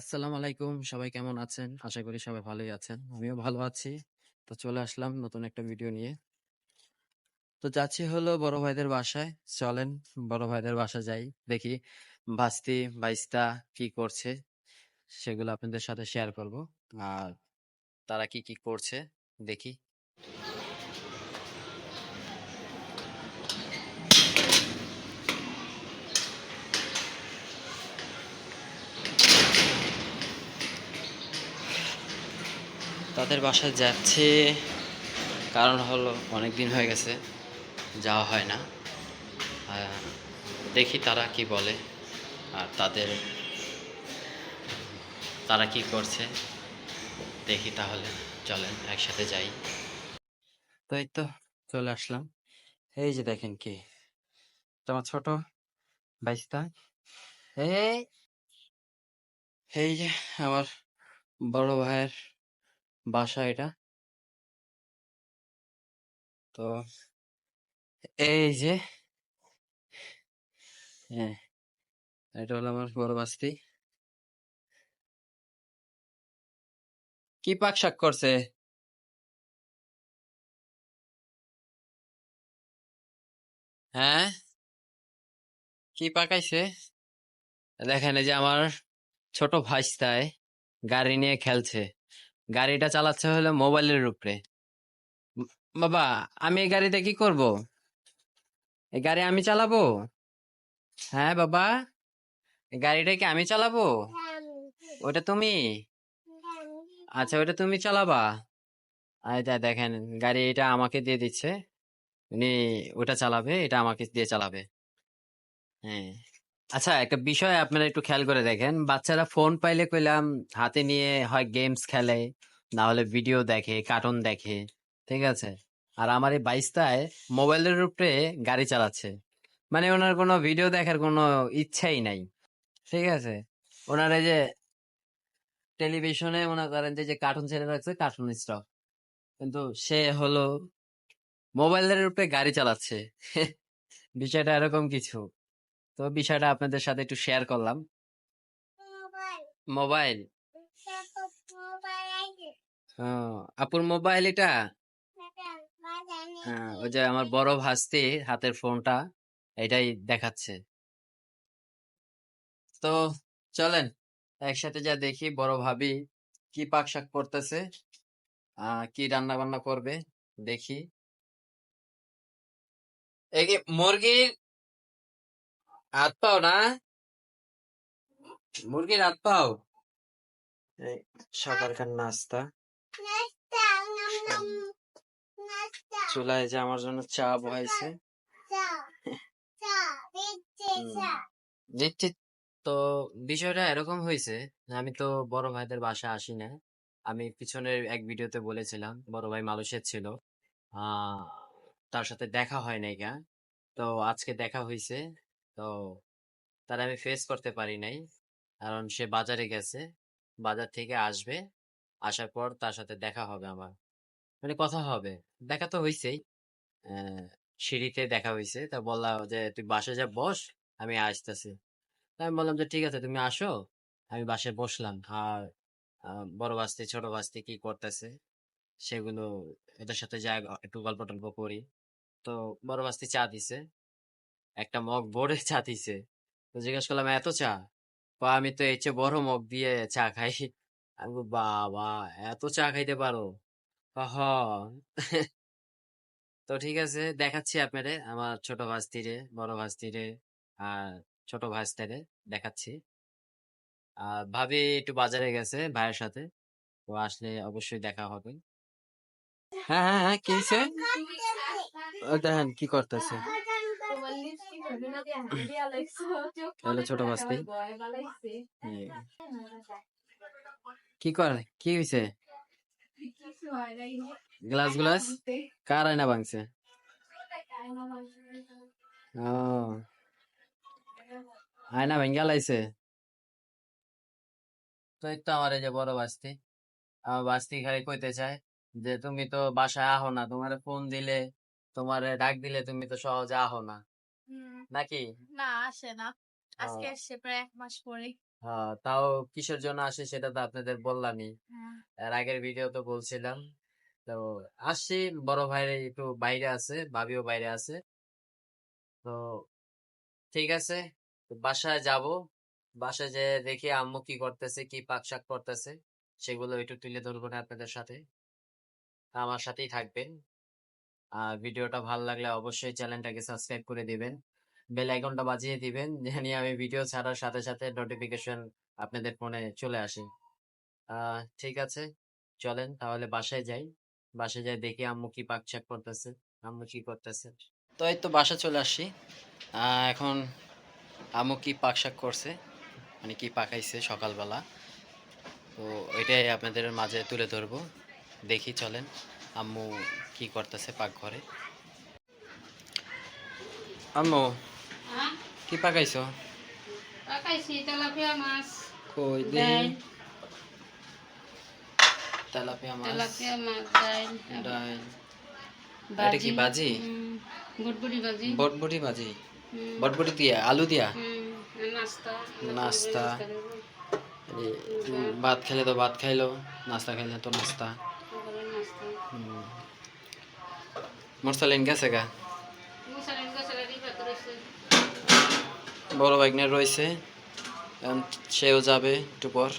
আসসালামু আলাইকুম। সবাই কেমন আছেন? আশা করি সবাই ভালোই আছেন। আমিও ভালো আছি। তো চলে আসলাম নতুন একটা ভিডিও নিয়ে। তো যাচ্ছি হলো বড় ভাইদের বাসায়। চলেন বড় ভাইদের বাসা যাই। দেখি ভাস্তি বাইস্তা কি করছে, সেগুলো আপনাদের সাথে শেয়ার করব। আর তারা কি কি করছে, দেখি। তাদের বাসায় যাচ্ছে, কারণ হলো অনেক দিন হয়ে গেছে, যাওয়া হয় না। দেখি তারা কি বলে, আর তাদের, তারা কি করছে, দেখি তাহলে, চলেন একসাথে যাই। তো এই তো চলে আসলাম। এই যে দেখেন কি, তোমার ছোট বাইস্তা এই এই যে আমার বড় ভাইয়ের বাসা এটা? তো এই যে হ্যাঁ এটা হলো আমার বড় বাস্তি কি পাক শাক করছে? হ্যাঁ? কি পাকাইছে? দেখেন এই যে আমার ছোট ভাইস্তায় গাড়ি নিয়ে খেলছে। গাড়িটা চালাচ্ছে হলো মোবাইলের উপরে। বাবা, আমি এই গাড়িতে কি করব? এই গাড়ি আমি চালাবো? হ্যাঁ বাবা। গাড়িটা কি আমি চালাবো? ওটা তুমি? আচ্ছা ওটা তুমি চালাবা। আচ্ছা দেখেন, গাড়ি এটা আমাকে দিয়ে দিচ্ছে। উনি ওটা চালাবে, এটা আমাকে দিয়ে চালাবে। হ্যাঁ। আচ্ছা একটা বিষয় আপনারা একটু খেয়াল করে দেখেন। বাচ্চারা ফোন পাইলে কইলাম, হাতে নিয়ে হয় গেমস খেলে না হলে ভিডিও দেখে, কার্টুন দেখে, ঠিক আছে? আর আমার এই বাইশটায় মোবাইলের উপরে গাড়ি চালাচ্ছে। মানে ওনার কোনো ভিডিও দেখার কোনো ইচ্ছাই নাই, ঠিক আছে? ওনার এই যে টেলিভিশনে মনে করেন যে কার্টুন ছেড়ে রাখছে কার্টুন স্টক কিন্তু সে হলো মোবাইলের উপরে গাড়ি চালাচ্ছে। বিষয়টা এরকম কিছু। তো বিষয়টা আপনাদের সাথে একটু শেয়ার করলাম। মোবাইল। আপুর মোবাইল এটা? হ্যাঁ, ওই যে আমার বড় ভাস্তি হাতের ফোনটা এটাই দেখাচ্ছে। তো চলেন একসাথে যা দেখি বড় ভাবি কি পাক শাক করতেছে আহ কি রান্না বান্না করবে দেখি। এই মুরগির হাত পাও না? মুরগির হাত পাও? সকালকার নাস্তা? চুলায় যে আমার জন্য চা বহাইছে। দিচ্ছি তো বিষয়টা এরকম হয়েছে আমি তো বড় ভাইদের বাসা আসি না আমি পিছনের এক ভিডিওতে বলেছিলাম বড় ভাই মালয়েশিয়া ছিল। আহ তার সাথে দেখা হয় নাই গা। তো আজকে দেখা হয়েছে তো তার আমি ফেস করতে পারি নাই। কারণ সে বাজারে গেছে। বাজার থেকে আসবে। আসার পর তার সাথে দেখা হবে আমার। মানে কথা হবে। দেখা তো হয়েছেই আহ, সিঁড়িতে দেখা হয়েছে তা বললাম যে তুই বাসে যা বস আমি আসতেছি। তা আমি বললাম যে ঠিক আছে তুমি আসো। আমি বাসে বসলাম। আর বড় বাস্তি ছোট বাস্তি কি করতেছে সেগুলো এদের সাথে যা একটু গল্প টল্প করি। তো বড় বাস্তি চা দিছে। একটা মগ ভরে চা দিছে। তো জিজ্ঞেস করলাম এত চা? বা আমি তো এর চেয়ে বড় মগ দিয়ে চা খাই। আমি বাবা এত চা খাইতে পারো? হ তো ঠিক আছে দেখাচ্ছি আপনারে আমার ছোট ভাস্তিরে বড় ভাস্তিরে আর ছোট ভাস্তারে দেখাচ্ছি। আর ভাবি একটু বাজারে গেছে ভাইয়ের সাথে। তো আসলে অবশ্যই দেখা হবে। হ্যাঁ হ্যাঁ হ্যাঁ কি হয়েছে ও দেখেন কি করতেছে। হ্যালো ছোট কি করে কি হয়েছে গ্লাস গ্লাস কার আয়না ভাঙছে ও আয়না ভেঙ্গা লাইছে তো তো আমার এই যে বড় বাস্তি আমার বাস্তি খালি কইতে চায় যে তুমি তো বাসায় আহো না তোমার ফোন দিলে তোমার ডাক দিলে তুমি তো সহজে আহো না নাকি? না আসে না। আজকে আসছে প্রায় এক মাস পরে আহ, তাও কিসের জন্য আসি সেটা তো আপনাদের বললামই। হ্যাঁ। এর আগের ভিডিও তো বলছিলাম। তো আসছি বড় ভাইয়ের একটু বাইরে আছে ভাবিও বাইরে আছে। তো ঠিক আছে তো বাসায় যাব। বাসায় যে দেখি আম্মু কি করতেছে কি পাক শাক করতেছে সেগুলো একটু তুলে ধরবো না আপনাদের সাথে। আমার সাথেই থাকবেন। ভিডিওটা ভালো লাগলে অবশ্যই চ্যানেলটাকে সাবস্ক্রাইব করে দিবেন। বেল আইকনটা বাজিয়ে দিবেন জানি আমি ভিডিও ছাড়ার সাথে সাথে নোটিফিকেশন আপনাদের ফোনে চলে আসে। ঠিক আছে চলেন তাহলে বাসায় যাই। বাসায় যাই দেখি আম্মু কি পাক শাক করতেছে। আম্মু কি করতেছে? তো এই তো বাসা চলে আহ, এখন আম্মু কি পাক শাক করছে? মানে কি পাকাইছে সকালবেলা? তো এটাই আপনাদের মাঝে তুলে ধরবো। দেখি চলেন। আম্মু কি করতেছে পাকঘরে? আম্মু হ্যাঁ? কি পাকাইছো? পাকাইছি তেলাপিয়া মাছ কই ডাল তেলাপিয়া মাছ। তেলাপিয়া মাছ ডাল ডাল এটা কি বাজি বুটবুটি বাজি। বটবটি বাজি? হুম, বটবটি দিয়া? আলু দিয়া? নাস্তা। নাস্তা। ভাত খেলে তো ভাত খাইলো নাস্তা খাইলে তো নাস্তা। মোরসালিন গেছে গা বড় বাইক নিয়ে রয়েছে সেও যাবে একটু পর